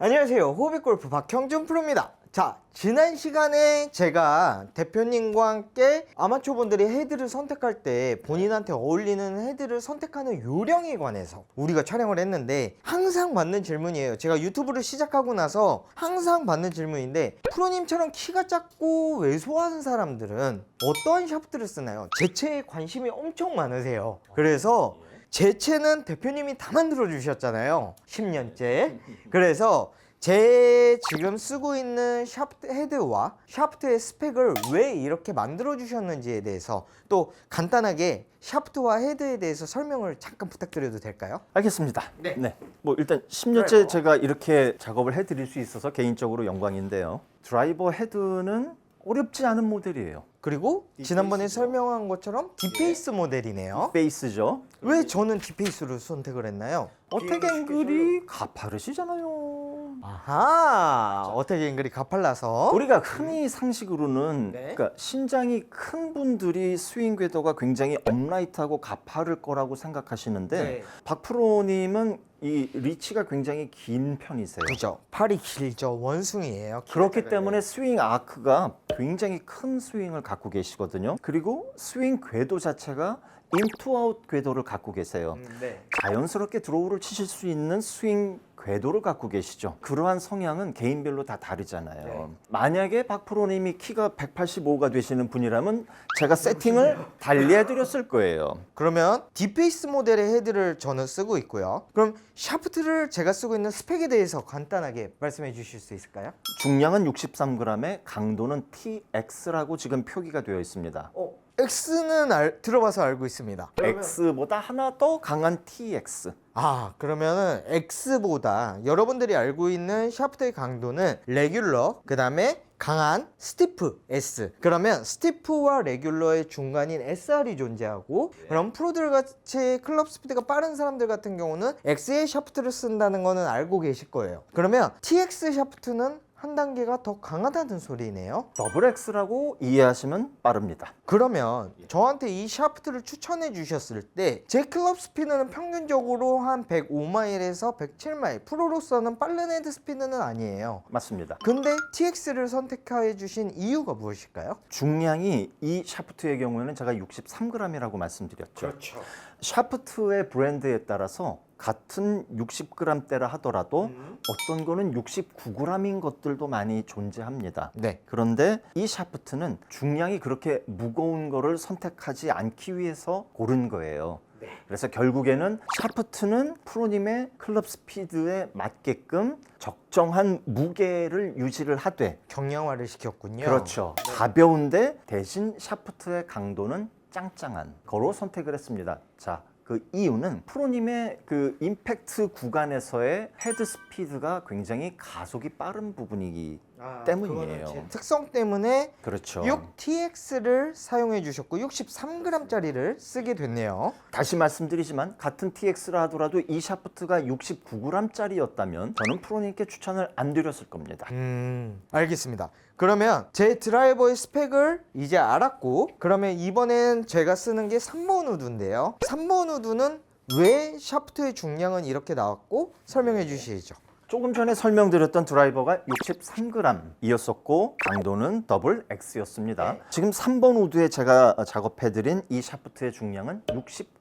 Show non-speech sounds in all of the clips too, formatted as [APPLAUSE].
안녕하세요. 호빗골프 박형준 프로입니다. 자, 지난 시간에 제가 대표님과 함께 아마추어 분들이 헤드를 선택할 때 본인한테 어울리는 헤드를 선택하는 요령에 관해서 우리가 촬영을 했는데 항상 받는 질문이에요. 제가 유튜브를 시작하고 나서 항상 받는 질문인데 프로님처럼 키가 작고 왜소한 사람들은 어떠한 샤프트를 쓰나요? 제체에 관심이 엄청 많으세요. 그래서 제체는 대표님이 다 만들어 주셨잖아요. 10년째. 그래서 제 지금 쓰고 있는 샤프트 헤드와 샤프트의 스펙을 왜 이렇게 만들어 주셨는지에 대해서 또 간단하게 샤프트와 헤드에 대해서 설명을 잠깐 부탁드려도 될까요? 알겠습니다. 네. 뭐 일단 10년째 드라이버. 제가 이렇게 작업을 해드릴 수 있어서 개인적으로 영광인데요. 드라이버 헤드는 어렵지 않은 모델이에요. 그리고 지난번에. 설명한 것처럼 디페이스 모델이네요. 베이스죠. 왜 저는 디페이스를 선택을 했나요? 어택 앵글이 가파르시잖아요. 아하, 어떻게 앵글이 가팔라서 우리가 흔히 상식으로는 네. 그러니까 신장이 큰 분들이 스윙 궤도가 굉장히 업라이트하고 가파를 거라고 생각하시는데 네. 박 프로님은 이 리치가 굉장히 긴 편이세요. 그죠? 팔이 길죠. 원숭이에요. 키가 그렇기 작아요. 때문에 스윙 아크가 굉장히 큰 스윙을 갖고 계시거든요. 그리고 스윙 궤도 자체가 인투아웃 궤도를 갖고 계세요. 음, 네. 자연스럽게 드로우를 치실 수 있는 스윙 궤도를 갖고 계시죠. 그러한 성향은 개인별로 다 다르잖아요. 네. 만약에 박 프로님이 키가 185가 되시는 분이라면 제가 세팅을 달리해 드렸을 거예요. 그러면 디페이스 모델의 헤드를 저는 쓰고 있고요. 그럼 샤프트를 제가 쓰고 있는 스펙에 대해서 간단하게 말씀해 주실 수 있을까요? 중량은 63g에 강도는 TX라고 지금 표기가 되어 있습니다. 어, X는 알, 들어봐서 알고 있습니다. X보다 하나 더 강한 TX. 아, 그러면은 X보다 여러분들이 알고 있는 샤프트의 강도는 레귤러, 그 다음에 강한 스티프 S. 그러면 스티프와 레귤러의 중간인 SR이 존재하고 그럼 프로들 같이 클럽 스피드가 빠른 사람들 같은 경우는 X의 샤프트를 쓴다는 거는 알고 계실 거예요. 그러면 TX 샤프트는 한 단계가 더 강하다는 소리네요. 더블 X라고 이해하시면 빠릅니다. 그러면 저한테 이 샤프트를 추천해 주셨을 때 제 클럽 스피드는 평균적으로 한 105마일에서 107마일 프로로서는 빠른 헤드 스피드는 아니에요 맞습니다. 근데 TX를 선택해 주신 이유가 무엇일까요? 중량이 이 샤프트의 경우에는 제가 63g이라고 말씀드렸죠. 그렇죠 샤프트의 브랜드에 따라서 같은 60g대라 하더라도 음. 어떤 거는 69g인 것들도 많이 존재합니다. 네 그런데 이 샤프트는 중량이 그렇게 무거운 거를 선택하지 않기 위해서 고른 거예요. 네. 그래서 결국에는 샤프트는 프로님의 클럽 스피드에 맞게끔 적정한 무게를 유지를 하되 경량화를 시켰군요 그렇죠. 가벼운데 대신 샤프트의 강도는 짱짱한 거로 선택을 했습니다. 자, 그 이유는 프로님의 그 임팩트 구간에서의 헤드 스피드가 굉장히 가속이 빠른 부분이기 아, 때문이에요. 그거는 제 특성 때문에 그렇죠. 6TX를 사용해 주셨고 63g짜리를 쓰게 됐네요 다시 말씀드리지만 같은 TX라 하더라도 이 샤프트가 69g짜리였다면 저는 프로님께 추천을 안 드렸을 겁니다. 음, 알겠습니다. 그러면 제 드라이버의 스펙을 이제 알았고, 그러면 이번엔 제가 쓰는 게 3번 우드인데요. 3번 우드는 왜 샤프트의 중량은 이렇게 나왔고 설명해 주시죠. 조금 전에 설명드렸던 드라이버가 63g이었었고 강도는 더블 X였습니다. 네. 지금 3번 우드에 제가 작업해드린 이 샤프트의 중량은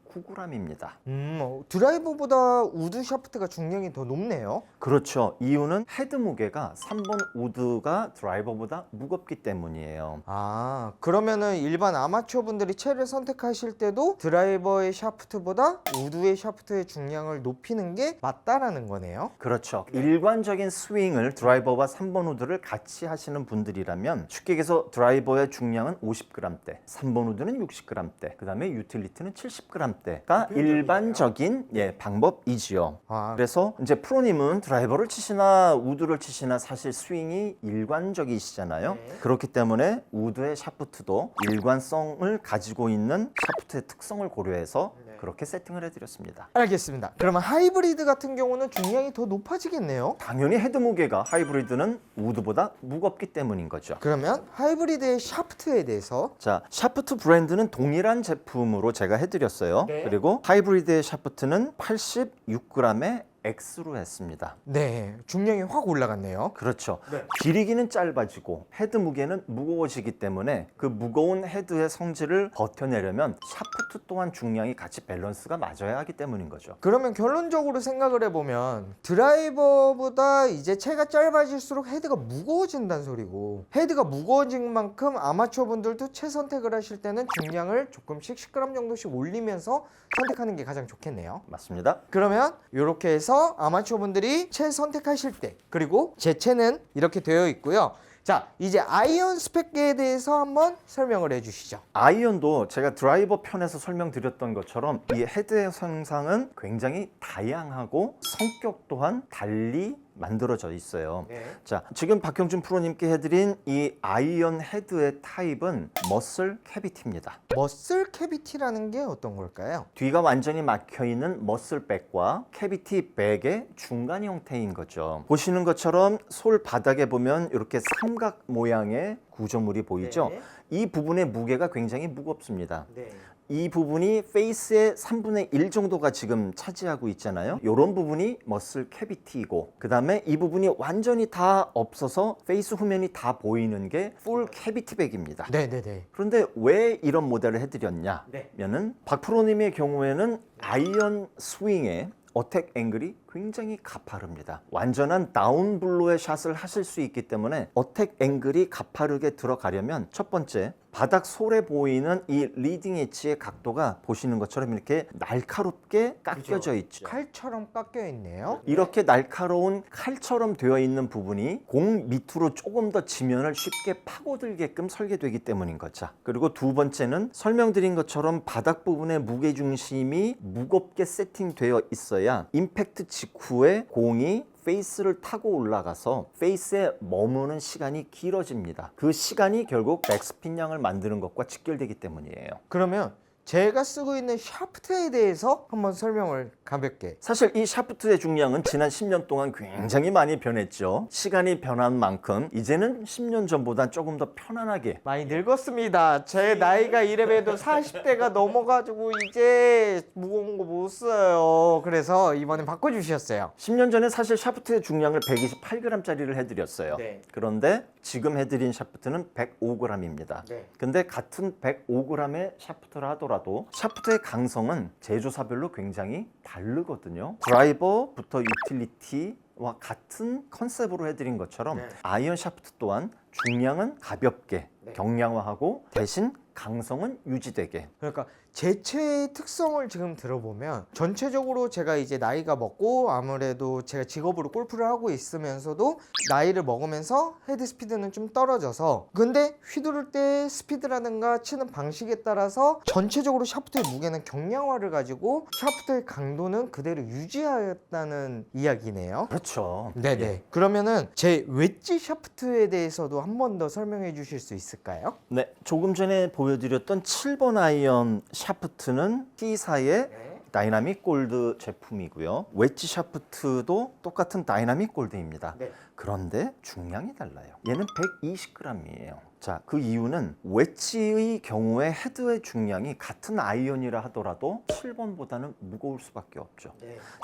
69g입니다. 음, 어, 드라이버보다 우드 샤프트가 중량이 더 높네요. 그렇죠. 이유는 헤드 무게가 3번 우드가 드라이버보다 무겁기 때문이에요. 아, 그러면은 일반 아마추어 분들이 채를 선택하실 때도 드라이버의 샤프트보다 우드의 샤프트의 중량을 높이는 게 맞다라는 거네요. 그렇죠. 일관적인 스윙을 드라이버와 3번 우드를 같이 하시는 분들이라면 얘기해서 드라이버의 중량은 50g대, 3번 우드는 60g대, 그 다음에 유틸리티는 70g 대가 일반적인 예, 방법이지요. 아, 그래서 이제 프로님은 드라이버를 치시나 우드를 치시나 사실 스윙이 일관적이시잖아요. 네. 그렇기 때문에 우드의 샤프트도 일관성을 가지고 있는 샤프트의 특성을 고려해서 네. 그렇게 세팅을 해드렸습니다. 알겠습니다. 그러면 하이브리드 같은 경우는 중량이 더 높아지겠네요. 당연히 헤드 무게가 하이브리드는 우드보다 무겁기 때문인 거죠. 그러면 하이브리드의 샤프트에 대해서 자, 샤프트 브랜드는 동일한 제품으로 제가 해드렸어요. 네. 그리고 하이브리드의 샤프트는 86g의 X로 했습니다. 네, 중량이 확 올라갔네요. 그렇죠. 네. 길이기는 짧아지고 헤드 무게는 무거워지기 때문에 그 무거운 헤드의 성질을 버텨내려면 샤프트 또한 중량이 같이 밸런스가 맞아야 하기 때문인 거죠. 그러면 결론적으로 생각을 해보면 드라이버보다 이제 체가 짧아질수록 헤드가 무거워진다는 소리고 헤드가 무거워진 만큼 아마추어 분들도 채 선택을 하실 때는 중량을 조금씩 10g 정도씩 올리면서 선택하는 게 가장 좋겠네요. 맞습니다. 그러면 이렇게 해서 아마추어 분들이 채 선택하실 때 그리고 제 채는 이렇게 되어 있고요. 자 이제 아이언 스펙에 대해서 한번 설명을 해주시죠. 아이언도 제가 드라이버 편에서 설명드렸던 것처럼 이 헤드의 형상은 굉장히 다양하고 성격 또한 달리 만들어져 있어요. 자, 지금 박형준 프로님께 해드린 이 아이언 헤드의 타입은 머슬 캐비티입니다. 머슬 캐비티라는 게 어떤 걸까요? 뒤가 완전히 막혀 있는 머슬 백과 캐비티 백의 중간 형태인 거죠. 보시는 것처럼 솔 바닥에 보면 이렇게 삼각 모양의 구조물이 보이죠? 네. 이 부분의 무게가 굉장히 무겁습니다. 네. 이 부분이 페이스의 3분의 1 정도가 지금 차지하고 있잖아요. 이런 부분이 머슬 캐비티이고 그 다음에 이 부분이 완전히 다 없어서 페이스 후면이 다 보이는 게 풀 캐비티백입니다. 네네네. 그런데 왜 이런 모델을 해드렸냐 면은 네. 박 프로님의 경우에는 아이언 스윙의 어택 앵글이 굉장히 가파릅니다. 완전한 다운블로의 샷을 하실 수 있기 때문에 어택 앵글이 가파르게 들어가려면 첫 번째 바닥 솔에 보이는 이 리딩 엣지의 각도가 보시는 것처럼 이렇게 날카롭게 깎여져 있죠. 칼처럼 깎여 있네요. 네. 이렇게 날카로운 칼처럼 되어 있는 부분이 공 밑으로 조금 더 지면을 쉽게 파고들게끔 설계되기 때문인 거죠. 그리고 두 번째는 설명드린 것처럼 바닥 부분의 무게 중심이 무겁게 세팅되어 있어야 임팩트 지 19에 공이 페이스를 타고 올라가서 페이스에 머무는 시간이 길어집니다. 그 시간이 결국 백스핀 양을 만드는 것과 직결되기 때문이에요. 그러면 제가 쓰고 있는 샤프트에 대해서 한번 설명을 가볍게. 사실 이 샤프트의 중량은 지난 10년 동안 굉장히 많이 변했죠. 시간이 변한 만큼 이제는 10년 전보다 조금 더 편안하게 많이 늙었습니다. 제 나이가 이래봬도 40대가 넘어가지고 이제 무거운 거 못 써요. 그래서 이번에 바꿔주셨어요. 10년 전에 사실 샤프트의 중량을 128g짜리를 해드렸어요. 네. 그런데 지금 해드린 샤프트는 105g입니다. 네. 근데 같은 105g의 샤프트를 하더라도 샤프트의 강성은 제조사별로 굉장히 다르거든요. 드라이버부터 유틸리티 와 같은 컨셉으로 해드린 것처럼 네. 아이언 샤프트 또한 중량은 가볍게 네. 경량화하고 대신 강성은 유지되게 그러니까 제 체의 특성을 지금 들어보면 전체적으로 제가 이제 나이가 먹고 아무래도 제가 직업으로 골프를 하고 있으면서도 나이를 먹으면서 헤드 스피드는 좀 떨어져서 근데 휘두를 때 스피드라든가 치는 방식에 따라서 전체적으로 샤프트의 무게는 경량화를 가지고 샤프트의 강도는 그대로 유지하였다는 이야기네요. 그렇죠. 네네. 그러면은 제 웨지 샤프트에 대해서도 한 번 더 설명해 주실 수 있을까요? 네, 조금 전에 보여드렸던 7번 아이언 샤 프트는 T사의 다이나믹 골드 제품이고요. 웨지 샤프트도 똑같은 다이나믹 골드입니다. 네. 그런데 중량이 달라요. 얘는 120g이에요. 자, 그 이유는 웨지의 경우에 헤드의 중량이 같은 아이언이라 하더라도 7번보다는 무거울 수밖에 없죠.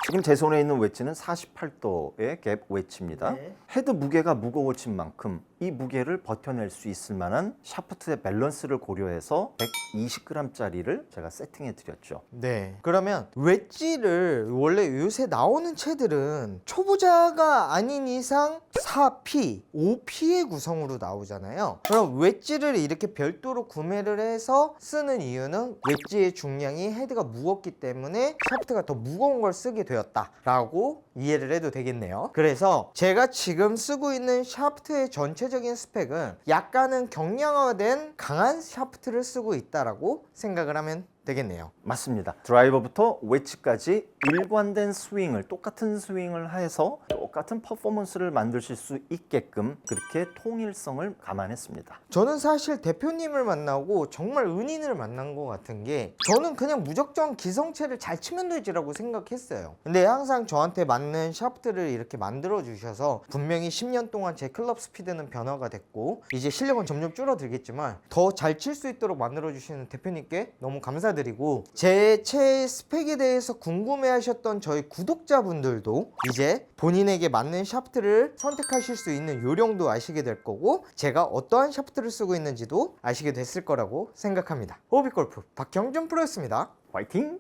지금 제 손에 있는 웨지는 48도의 갭 웨지입니다. 네. 헤드 무게가 무거워진 만큼 이 무게를 버텨낼 수 있을 만한 샤프트의 밸런스를 고려해서 120g짜리를 제가 세팅해 드렸죠. 네. 그러면 웨지를 원래 요새 나오는 채들은 초보자가 아닌 이상 4P, 5P의 구성으로 나오잖아요. 그럼 웨지를 이렇게 별도로 구매를 해서 쓰는 이유는 웨지의 중량이 헤드가 무겁기 때문에 샤프트가 더 무거운 걸 쓰게 되었다 라고 이해를 해도 되겠네요. 그래서 제가 지금 쓰고 있는 샤프트의 전체적인 스펙은 약간은 경량화된 강한 샤프트를 쓰고 있다라고 생각을 하면 되겠네요. 맞습니다. 드라이버부터 웨지까지 일관된 스윙을 똑같은 스윙을 해서 똑같은 퍼포먼스를 만드실 수 있게끔 그렇게 통일성을 감안했습니다. 저는 사실 대표님을 만나고 정말 은인을 만난 것 같은 게 저는 그냥 무작정 기성체를 잘 치면 되지라고 생각했어요. 근데 항상 저한테 맞는 샤프트를 이렇게 만들어 주셔서 분명히 10년 동안 제 클럽 스피드는 변화가 됐고 이제 실력은 점점 줄어들겠지만 더 잘 칠 수 있도록 만들어 주시는 대표님께 너무 감사드립니다. 축하드리고 제채 스펙에 대해서 궁금해 하셨던 저희 구독자분들도 이제 본인에게 맞는 샤프트를 선택하실 수 있는 요령도 아시게 될 거고 제가 어떠한 샤프트를 쓰고 있는지도 아시게 됐을 거라고 생각합니다. 호비골프 박경준 프로였습니다. 화이팅!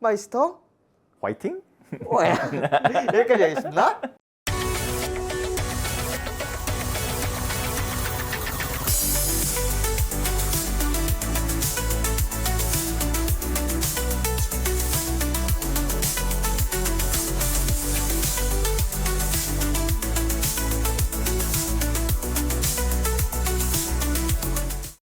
마이스터 화이팅! [LAUGHS] 여기까지 하겠습니다.